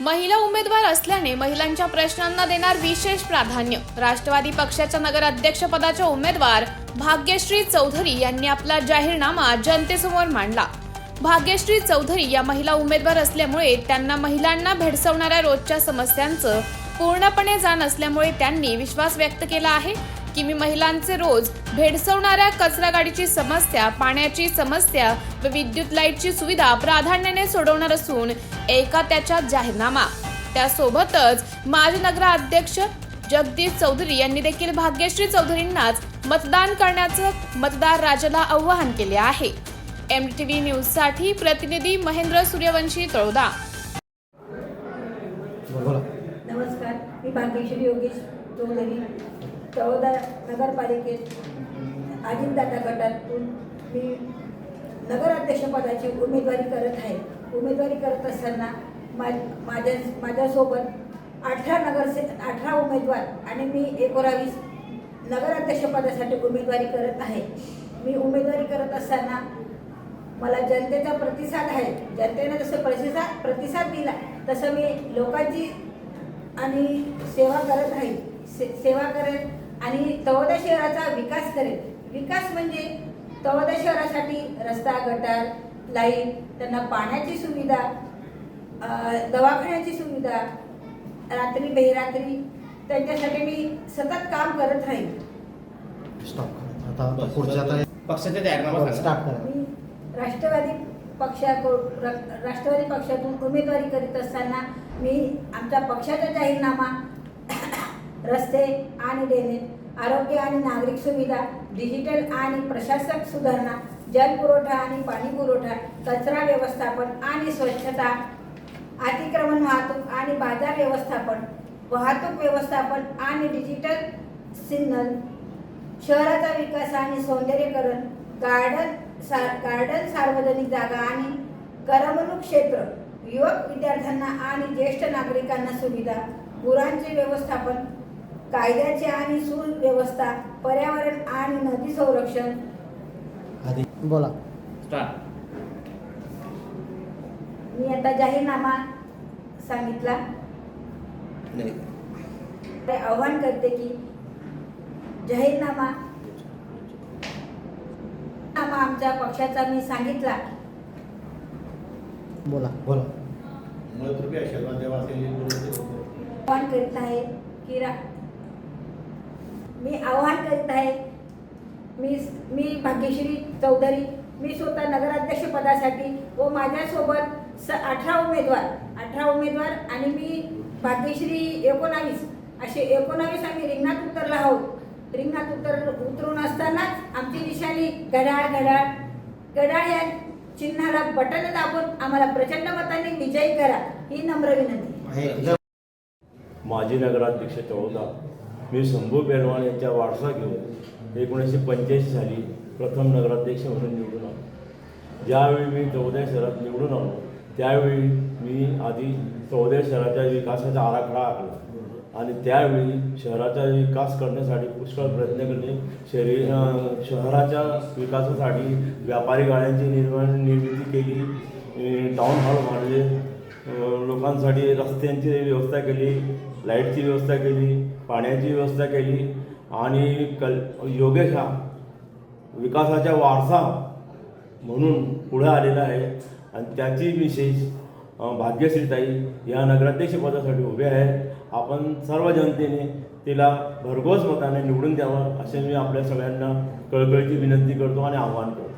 महिला उमेदवार असल्याने महिलांच्या प्रश्नांना देणार विशेष प्राधान्य. राष्ट्रवादी पक्षाच्या नगराध्यक्षपदाच्या उमेदवार भाग्यश्री चौधरी यांनी आपला जाहीरनामा जनतेसमोर मांडला. भाग्यश्री चौधरी या महिला उमेदवार असल्यामुळे त्यांना महिलांना भेडसवणाऱ्या रोजच्या समस्यांचं पूर्णपणे जाण असल्यामुळे त्यांनी विश्वास व्यक्त केला आहे की मी महिलांचे रोज भेडसवणाऱ्या कचरा गाडीची समस्या पाण्याची समस्या व विद्युत लाईटची सुविधा प्राधान्याने सोडवणार असून एका त्याच्या जाहीरनामा. त्यासोबतच माजी नगराध्यक्ष जगदीश चौधरी यांनी देखील भाग्यश्री चौधरींनाच मतदान करण्याचं मतदार राजाला आवाहन केले आहे. एम टी व्ही न्यूजसाठी प्रतिनिधी महेंद्र सूर्यवंशी तळोदा. नमस्कार मी भाग्यश्री योगेश चौधरी. चौदा नगरपालिकेत अजितदादा गटातून मी नगराध्यक्षपदाची उमेदवारी करत आहे. उमेदवारी करत असताना मा माझ्या माझ्यासोबत अठरा नगरसे अठरा उमेदवार आणि मी एकोणावीस नगराध्यक्षपदासाठी उमेदवारी करत आहे. मी उमेदवारी करत असताना मला जनतेचा प्रतिसाद आहे. जनतेने जसं प्रतिसाद प्रतिसाद दिला तसं मी लोकांची आणि सेवा करत राहील से सेवा करत आणि तळोदा शहराचा विकास करेन विकास म्हणजे तळोदा शहरासाठी रस्ता गटार लाइट त्यांना पाण्याची सुविधा दवाखान्याची सुविधा रात्री बेरात्री त्यांच्यासाठी मी सतत काम करत राहील स्टॉप आता पुढच्या पक्षाच्या जाहीरनामा मी राष्ट्रवादी पक्षाकडून राष्ट्रवादी पक्षातून उमेदवारी करीत असताना मी आमच्या पक्षाचा जाहीरनामा रस्ते आणि देणे आरोग्य आणि नागरिक सुविधा डिजिटल आणि प्रशासक सुधारणा जलपुरवठा आणि पाणी पुरवठा कचरा व्यवस्थापन आणि स्वच्छता अतिक्रमण वाहतूक आणि बाजार व्यवस्थापन वाहतूक व्यवस्थापन आणि डिजिटल सिग्नल शहराचा विकास आणि सौंदर्यीकरण गार्डन सार गार्डन सार्वजनिक जागा आणि करमणूक क्षेत्र युवक विद्यार्थ्यांना आणि ज्येष्ठ नागरिकांना सुविधा गुरांचे व्यवस्थापन कायद्याचे आणि सुव्यवस्था पर्यावरण आणि नदी संरक्षण. आधी बोला. स्टार्ट मी आता जाहीरनामा सांगितला. नाही. ते आव्हान करते की जाहीरनामा नामा आमच्या पक्षाचा मी सांगितला. बोला. बोला. देवा असे आवाहन करीत आहे की रा मी आवाहन करीत आहे मी मी भाग्यश्री चौधरी मी स्वतः नगराध्यक्ष पदासाठी व माझ्यासोबत स अठरा उमेदवार अठरा उमेदवार आणि मी भाग्यश्री एकोणावीस असे एकोणावीस आम्ही रिंगणात उतरला आहोत. रिंगणात उतर उतरून असतानाच आमची निशाणी घड्याळ घड्याळ घड्याळ या चिन्हाला बटन दाबून आम्हाला प्रचंड मताने विजयी करा ही नम्र विनंती. माजी नगराध्यक्ष तळोदा मी शंभू बेलवान यांच्या वारसा घेऊन एकोणीसशे पंच्याऐंशी साली प्रथम नगराध्यक्ष म्हणून निवडून आलो. ज्यावेळी मी चौदा शहरात निवडून आलो त्यावेळी मी आधी चौदा शहराच्या विकासाचा आराखडा आखला आणि त्यावेळी शहराचा विकास करण्यासाठी पुष्कळ प्रयत्न केले शहरी शहराच्या विकासासाठी व्यापारी गाड्यांची निर्माण निर्मिती केली टाऊन हॉल बांधले लोकांसाठी रस्त्यांची व्यवस्था केली लाईटची व्यवस्था केली पाण्याची व्यवस्था केली आणि कल योगेश हा विकासाचा वारसा म्हणून पुढे आलेला आहे. आणि त्याची विशेष भाग्यश्रीताई या नगराध्यक्षपदासाठी उभे आहेत. आपण सर्व जनतेने तिला भरघोस मताने निवडून द्यावं असे मी आपल्या सगळ्यांना कळकळीची विनंती करतो आणि आव्हान करतो.